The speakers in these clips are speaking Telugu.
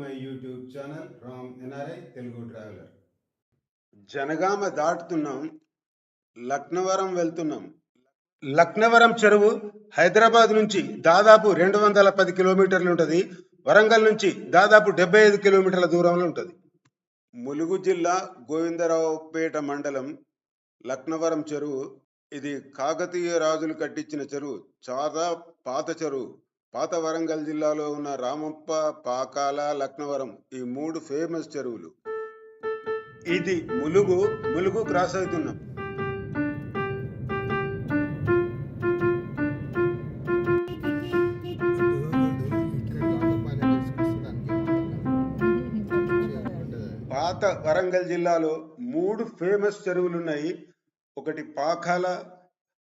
My YouTube channel from NRI Telugu traveller. Jangaon దాటుతున్నాం Laknavaram వెళ్తున్నాం. లక్నవరం చెరువు హైదరాబాద్ నుంచి దాదాపు రెండు వందల పది కిలోమీటర్లు ఉంటుంది. వరంగల్ నుంచి దాదాపు డెబ్బై ఐదు కిలోమీటర్ల దూరంలో ఉంటుంది. ములుగు జిల్లా గోవిందరావుపేట మండలం లక్నవరం చెరువు. ఇది కాకతీయ రాజులు కట్టించిన చెరువు. చాలా పాత చెరువు. పాత వరంగల్ జిల్లాలో ఉన్న రామప్ప పాకాల లక్నవరం ఈ మూడు ఫేమస్ చెరువులు. ఇది ములుగు ములుగు క్రాస్ అవుతున్నాం. పాత వరంగల్ జిల్లాలో మూడు ఫేమస్ చెరువులు ఉన్నాయి ఒకటి పాకాల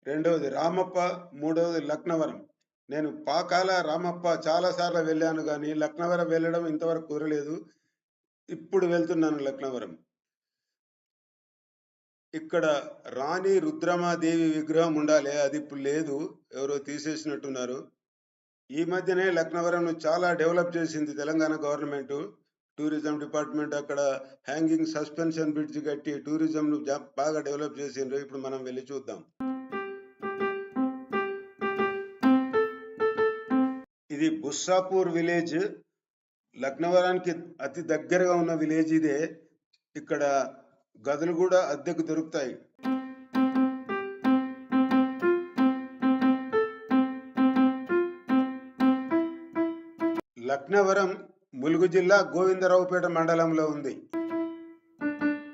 రెండవది రామప్ప మూడవది లక్నవరం. నేను పాకాల రామప్ప చాలా సార్లు వెళ్ళాను కానీ లక్నవరం వెళ్ళడం ఇంతవరకు కుదరలేదు. ఇప్పుడు వెళ్తున్నాను లక్నవరం. ఇక్కడ రాణి రుద్రమాదేవి విగ్రహం ఉండాలి. అది ఇప్పుడు లేదు. ఎవరో తీసేసినట్టున్నారు. ఈ మధ్యనే లక్నవరం చాలా డెవలప్ చేసింది తెలంగాణ గవర్నమెంట్. టూరిజం డిపార్ట్మెంట్ అక్కడ హ్యాంగింగ్ సస్పెన్షన్ బ్రిడ్జ్ కట్టి టూరిజంను బాగా డెవలప్ చేసిండ్రు. ఇప్పుడు మనం వెళ్ళి చూద్దాం. ఇది బుస్సాపూర్ విలేజ్. లక్నవరానికి అతి దగ్గరగా ఉన్న విలేజ్ ఇదే. ఇక్కడ గదులు కూడా అద్దెకు దొరుకుతాయి. లక్నవరం ములుగు జిల్లా గోవిందరావుపేట మండలంలో ఉంది.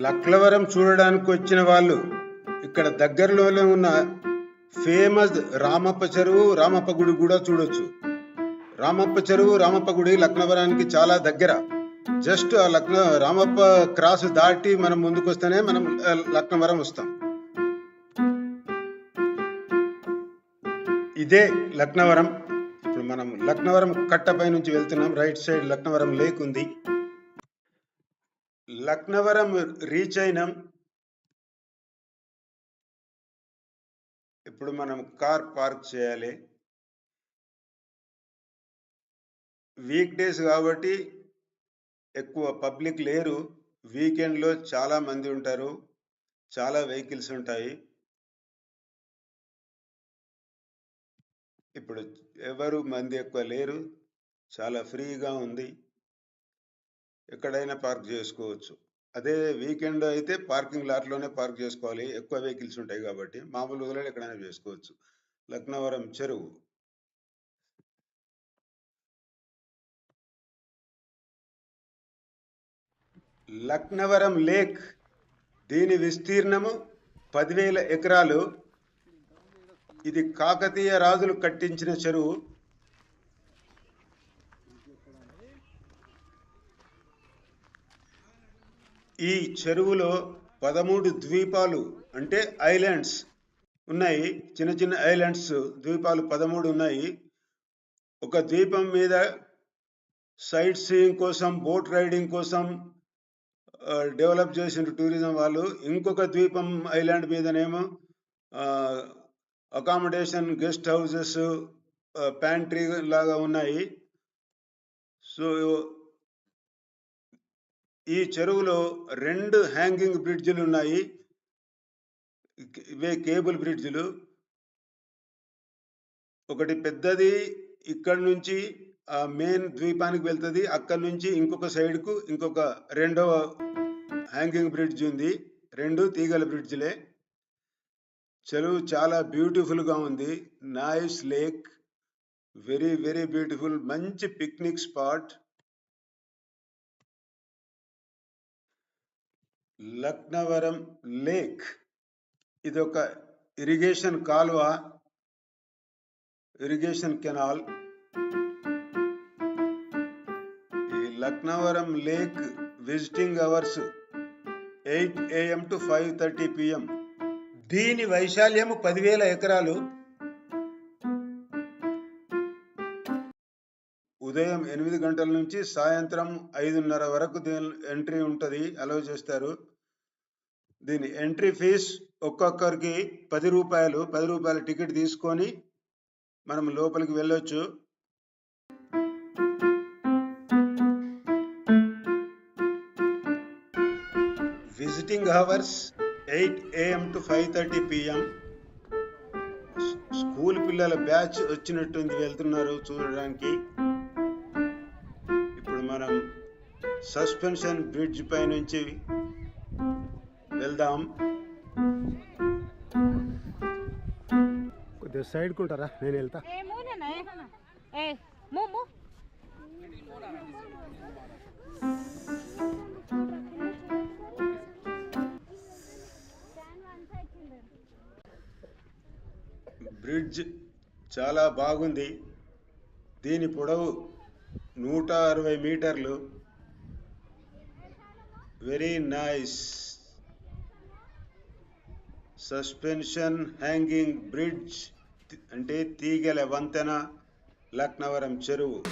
లక్నవరం చూడడానికి వచ్చిన వాళ్ళు ఇక్కడ దగ్గరలోనే ఉన్న ఫేమస్ రామప్ప చెరువు రామప్ప గుడి కూడా చూడొచ్చు. రామప్ప చెరువు రామప్ప గుడి లక్నవరానికి చాలా దగ్గర. జస్ట్ ఆ లక్న రామప్ప క్రాస్ దాటి మనం ముందుకు వస్తేనే మనం లక్నవరం వస్తాం. ఇదే లక్నవరం. ఇప్పుడు మనం లక్నవరం కట్టపై నుంచి వెళ్తున్నాం. రైట్ సైడ్ లక్నవరం లేక్ ఉంది. లక్నవరం రీచ్ అయినాం. ఇప్పుడు మనం కార్ పార్క్ చేయాలి. వీక్ డేస్ కాబట్టి ఎక్కువ పబ్లిక్ లేరు. వీకెండ్లో చాలా మంది ఉంటారు. చాలా వెహికల్స్ ఉంటాయి. ఇప్పుడు ఎవరు మంది ఎక్కువ లేరు. చాలా ఫ్రీగా ఉంది. ఎక్కడైనా పార్క్ చేసుకోవచ్చు. అదే వీకెండ్ అయితే పార్కింగ్ లాట్లోనే పార్క్ చేసుకోవాలి. ఎక్కువ వెహికల్స్ ఉంటాయి కాబట్టి. మామూలు రోజులలో ఎక్కడైనా చేసుకోవచ్చు. లక్నవరం చెరువు. లక్నవరం లేక్ దీని విస్తీర్ణము పదివేల ఎకరాలు. ఇది కాకతీయ రాజులు కట్టించిన చెరువు. ఈ చెరువులో పదమూడు ద్వీపాలు అంటే ఐలాండ్స్ ఉన్నాయి. చిన్న చిన్న ఐలాండ్స్ ద్వీపాలు పదమూడు ఉన్నాయి. ఒక ద్వీపం మీద సైట్ సీయింగ్ కోసం బోట్ రైడింగ్ కోసం డెవలప్ చేసిన టూరిజం వాళ్ళు. ఇంకొక ద్వీపం ఐలాండ్ మీదనేమో అకామిడేషన్ గెస్ట్ హౌసెస్ ప్యాంట్రీ లాగా ఉన్నాయి. సో ఈ చెరువులో రెండు హ్యాంగింగ్ బ్రిడ్జిలు ఉన్నాయి. ఇవే కేబుల్ బ్రిడ్జిలు. ఒకటి పెద్దది ఇక్కడ నుంచి మెయిన్ ద్వీపానికి వెళ్తుంది. అక్కడ నుంచి ఇంకొక సైడ్కు ఇంకొక రెండవ హ్యాంగింగ్ బ్రిడ్జ్ ఉంది. రెండు తీగల బ్రిడ్జ్లే చెరువు చాలా బ్యూటిఫుల్గా ఉంది. Nice lake very very beautiful మంచి పిక్నిక్ స్పాట్ లక్నవరం లేక్ ఇది ఒక ఇరిగేషన్ కాలువ. Irrigation canal Ratnavaram lake visiting hours eight AM to five thirty PM. దీని వైశాల్యము పదివేల ఎకరాలు. ఉదయం ఎనిమిది గంటల నుంచి సాయంత్రం ఐదున్నర వరకు దీని ఎంట్రీ ఉంటుంది అలౌ చేస్తారు. దీని ఎంట్రీ ఫీజ్ ఒక్కొక్కరికి పది రూపాయలు పది రూపాయల టికెట్ తీసుకొని మనం లోపలికి వెళ్ళొచ్చు. Visiting hours eight AM to five thirty PM. School పిల్లల బ్యాచ్ వచ్చినట్టుంది వెళ్తున్నారు చూడడానికి. ఇప్పుడు మనం సస్పెన్షన్ బ్రిడ్జ్ పై నుంచి వెళ్దాం. కొద్దిగా సైడ్ కుంటారా నేను వెళ్తా. బ్రిడ్జ్ చాలా బాగుంది. దీని పొడవు నూట అరవై మీటర్లు. Very nice. Suspension hanging bridge అంటే తీగల వంతెన లక్నవరం చెరువు.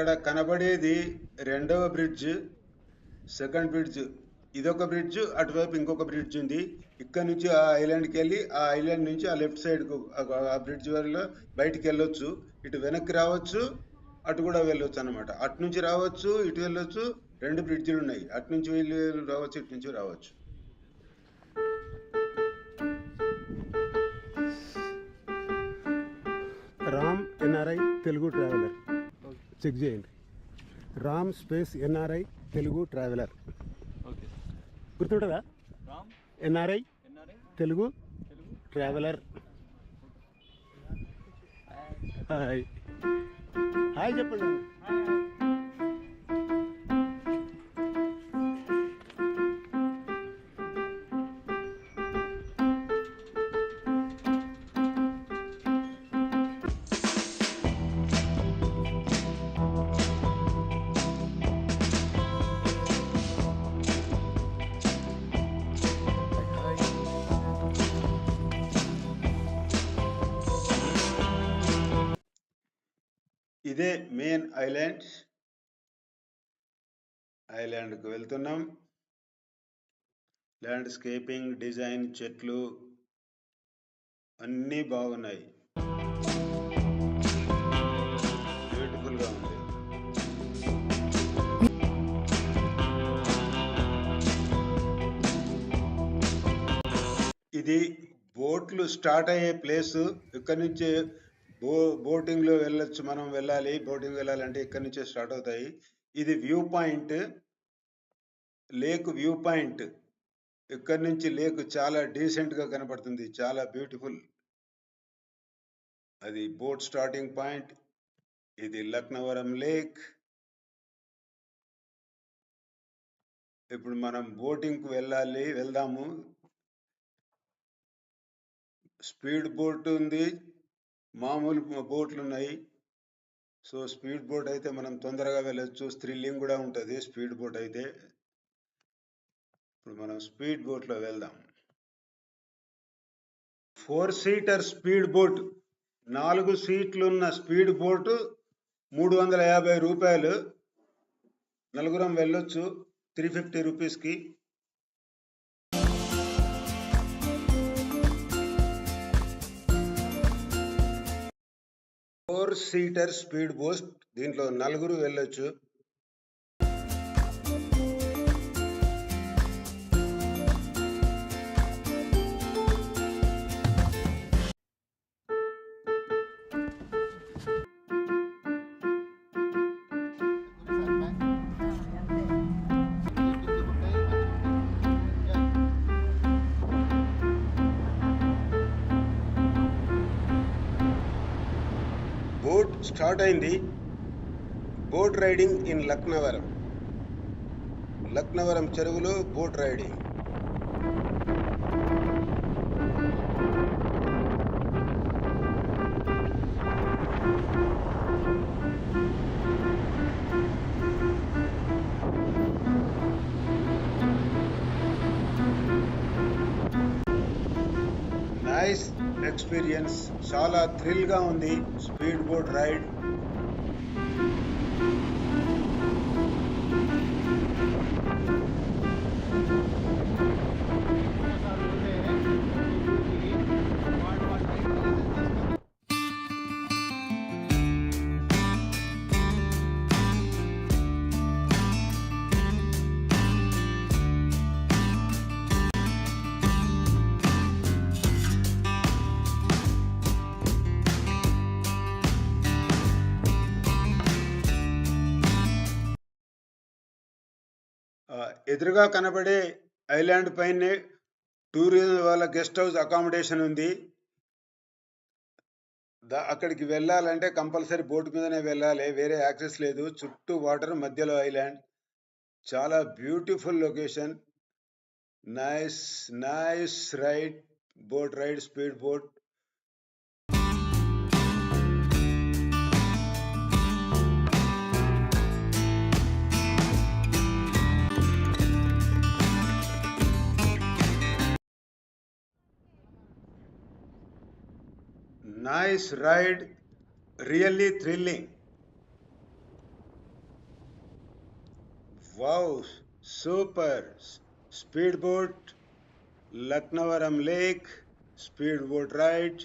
అక్కడ కనబడేది రెండవ బ్రిడ్జ్ సెకండ్ బ్రిడ్జ్. ఇదొక బ్రిడ్జ్ అటువైపు ఇంకొక బ్రిడ్జ్ ఉంది. ఇక్కడ నుంచి ఆ ఐలాండ్కి వెళ్ళి ఆ ఐలాండ్ నుంచి ఆ లెఫ్ట్ సైడ్ ఆ బ్రిడ్జ్ వల్ల బయటికి వెళ్ళొచ్చు. ఇటు వెనక్కి రావచ్చు అటు కూడా వెళ్ళొచ్చు అనమాట అటు నుంచి రావచ్చు ఇటు వెళ్ళొచ్చు. రెండు బ్రిడ్జ్లు ఉన్నాయి. అటు నుంచి వెళ్ళి రావచ్చు ఇటు నుంచి రావచ్చు. Ram NRI Telugu traveller. Check చేయండి. Ram space NRI Telugu traveller. గుర్తుంటుందా? Ram? NRI NRI? Telugu Telugu? Traveller. Hi. Hi చెప్పండి. ఇదే మెయిన్ ఐలాండ్ ఐలాండ్కు వెళ్తున్నాం. ల్యాండ్స్కేపింగ్ డిజైన్ చెట్లు అన్నీ బాగున్నాయి. బ్యూటిఫుల్గా ఉంది. ఇది బోట్లు స్టార్ట్ అయ్యే ప్లేస్. ఇక్కడి నుంచి బో బోటింగ్లో వెళ్ళొచ్చు మనం వెళ్ళాలి. బోటింగ్ వెళ్ళాలంటే ఇక్కడ నుంచే స్టార్ట్ అవుతాయి. ఇది view point lake view point. ఇక్కడ నుంచి లేక్ చాలా డీసెంట్గా కనపడుతుంది. చాలా బ్యూటిఫుల్. అది బోట్ స్టార్టింగ్ పాయింట్. ఇది లక్నవరం లేక్. ఇప్పుడు మనం బోటింగ్కు వెళ్ళాలి వెళ్దాము. స్పీడ్ బోట్ ఉంది. మామూలు బోట్లు ఉన్నాయి సో స్పీడ్ బోట్ అయితే మనం తొందరగా వెళ్ళొచ్చు. థ్రిల్లింగ్ కూడా ఉంటుంది స్పీడ్ బోట్ అయితే. ఇప్పుడు మనం స్పీడ్ బోట్లో వెళ్దాం. ఫోర్ సీటర్ స్పీడ్ బోట్ నాలుగు సీట్లున్న స్పీడ్ బోటు మూడు వందల యాభై రూపాయలు. నలుగురం వెళ్ళొచ్చు త్రీ ఫిఫ్టీ రూపీస్కి. ఫోర్ సీటర్ స్పీడ్ బూస్ట్ దీంట్లో నలుగురు వెళ్ళొచ్చు. స్టార్ట్ అయింది boat riding in Laknavaram. Laknavaram చెరువులో బోట్ రైడింగ్. నైస్ ఎక్స్పీరియన్స్ చాలా థ్రిల్గా ఉంది స్పీడ్ బోట్ రైడ్. ఎదురుగా కనబడే ఐలాండ్ పైనే టూరిజం వాళ్ళ గెస్ట్ హౌస్ అకామిడేషన్ ఉంది. దా- అక్కడికి వెళ్ళాలంటే కంపల్సరీ బోట్ మీదనే వెళ్ళాలి. వేరే యాక్సెస్ లేదు. చుట్టూ వాటర్ మధ్యలో ఐలాండ్. చాలా beautiful location. Nice nice ride boat ride speed boat. Nice ride. Really thrilling. Wow super. Speedboat lucknowaram lake speedboat ride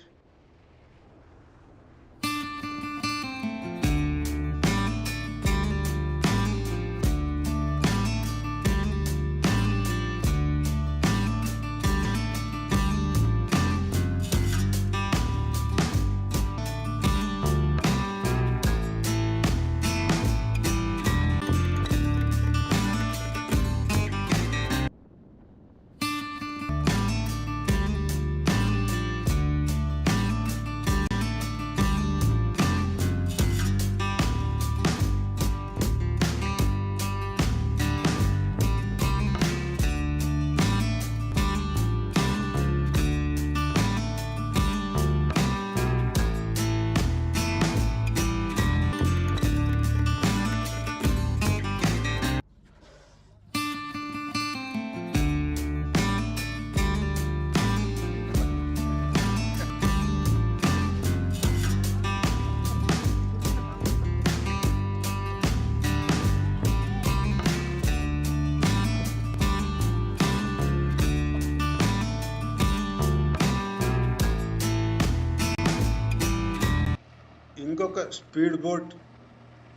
ఇంకొక స్పీడ్ బోట్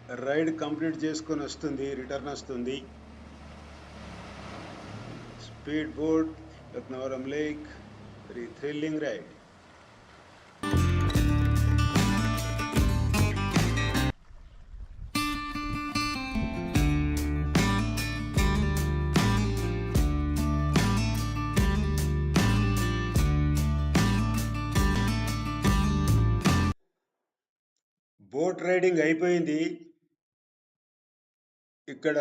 రైడ్ కంప్లీట్ చేసుకొని వస్తుంది రిటర్న్ వస్తుంది. Speed boat Ratnavaram lake very thrilling ride trading riding అయిపోయింది. ఇక్కడ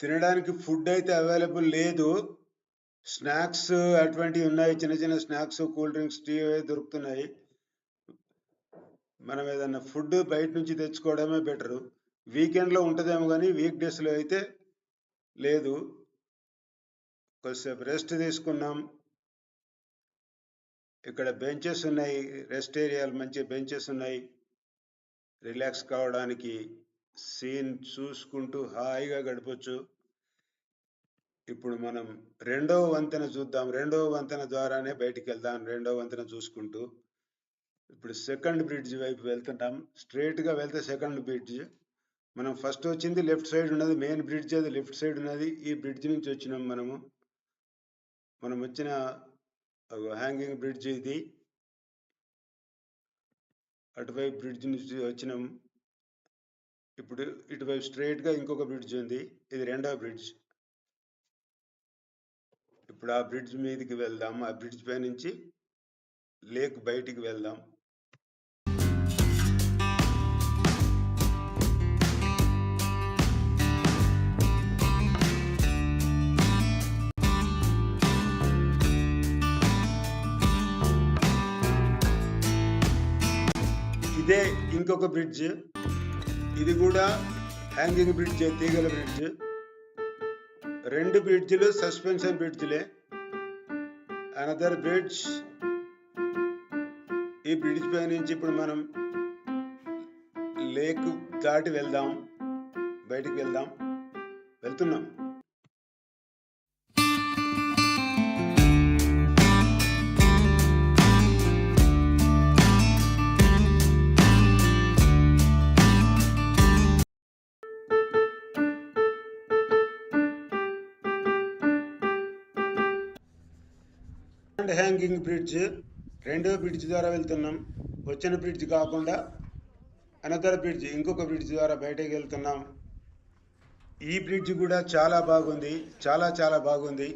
తినడానికి ఫుడ్ అయితే అవైలబుల్ లేదు. స్నాక్స్ అటువంటివి ఉన్నాయి. చిన్న చిన్న స్నాక్స్ కూల్ డ్రింక్స్ టీ అవి దొరుకుతున్నాయి. మనం ఏదన్నా ఫుడ్ బయట నుంచి తెచ్చుకోవడమే బెటరు వీకెండ్లో ఉంటుందేమో కానీ వీక్ డేస్లో అయితే లేదు. కొద్దిసేపు రెస్ట్ తీసుకున్నాం. ఇక్కడ బెంచెస్ ఉన్నాయి. రెస్ట్ ఏరియాలు మంచి బెంచెస్ ఉన్నాయి. రిలాక్స్ కావడానికి సీన్ చూసుకుంటూ హాయిగా గడపచ్చు. ఇప్పుడు మనం రెండవ వంతెన చూద్దాం. రెండవ వంతెన ద్వారానే బయటికి వెళ్దాం రెండవ వంతెన చూసుకుంటూ ఇప్పుడు సెకండ్ బ్రిడ్జ్ వైపు వెళ్తుంటాం. స్ట్రైట్గా వెళ్తే సెకండ్ బ్రిడ్జ్. మనం ఫస్ట్ వచ్చింది లెఫ్ట్ సైడ్ ఉన్నది. మెయిన్ బ్రిడ్జ్ అది లెఫ్ట్ సైడ్ ఉన్నది. ఈ బ్రిడ్జ్ నుంచి వచ్చినాం మనము. మనం వచ్చిన హ్యాంగింగ్ బ్రిడ్జ్ ఇది. అటువైపు బ్రిడ్జ్ నుంచి వచ్చినాం. ఇప్పుడు ఇటువైపు స్ట్రైట్గా ఇంకొక బ్రిడ్జ్ ఉంది. ఇది రెండవ బ్రిడ్జ్. ఇప్పుడు ఆ బ్రిడ్జ్ మీదకి వెళ్దాం. ఆ బ్రిడ్జ్ పై నుంచి లేక్ బయటికి వెళ్దాం. ఇంకొక బ్రిడ్జ్. ఇది కూడా హ్యాంగింగ్ బ్రిడ్జ్ తీగల బ్రిడ్జ్. రెండు బ్రిడ్జ్లు సస్పెన్షన్ బ్రిడ్జ్లే. అనదర్ బ్రిడ్జ్ ఈ బ్రిడ్జ్ పై నుంచి ఇప్పుడు మనం లేక్ దాటి వెళ్దాం. బయటికి వెళ్దాం. వెళ్తున్నాం. హ్యాంగింగ్ బ్రిడ్జ్ రెండో బ్రిడ్జ్ ద్వారా వెళ్తున్నాం. వచ్చిన బ్రిడ్జ్ కాకుండా అనదర్ బ్రిడ్జ్ ఇంకొక బ్రిడ్జ్ ద్వారా బయటకు వెళ్తున్నాం. ఈ బ్రిడ్జ్ కూడా చాలా బాగుంది చాలా చాలా బాగుంది.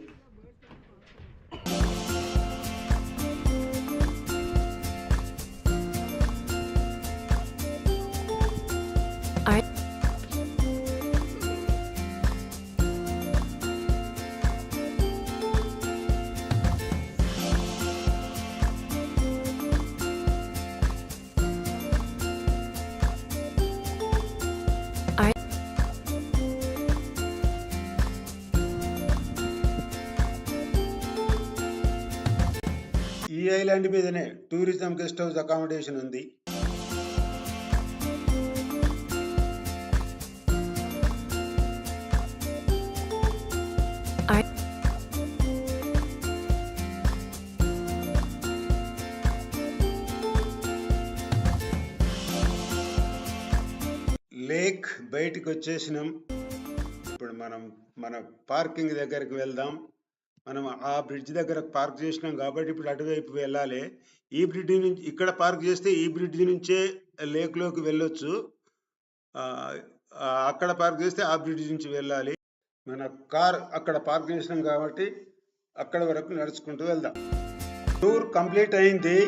ఈ ఐలాండ్ మీదనే టూరిజం గెస్ట్ హౌస్ అకామిడేషన్ ఉంది. లేక్ బయటికి వచ్చేసినాం. ఇప్పుడు మనం మన పార్కింగ్ దగ్గరికి వెళ్దాం. మనం ఆ బ్రిడ్జ్ దగ్గర పార్క్ చేసినాం కాబట్టి ఇప్పుడు అటువైపు వెళ్ళాలి. ఈ బ్రిడ్జ్ నుంచి ఇక్కడ పార్క్ చేస్తే ఈ బ్రిడ్జ్ నుంచే లేక్లోకి వెళ్ళొచ్చు. అక్కడ పార్క్ చేస్తే ఆ బ్రిడ్జ్ నుంచి వెళ్ళాలి. మన కార్ అక్కడ పార్క్ చేసినాం కాబట్టి అక్కడ వరకు నడుచుకుంటూ వెళ్దాం. టూర్ కంప్లీట్ అయింది.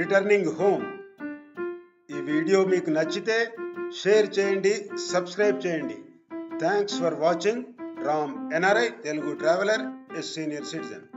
Returning home. ఈ వీడియో మీకు నచ్చితే షేర్ చేయండి సబ్స్క్రైబ్ చేయండి. Thanks for watching Ram NRI Telugu traveller a senior citizen.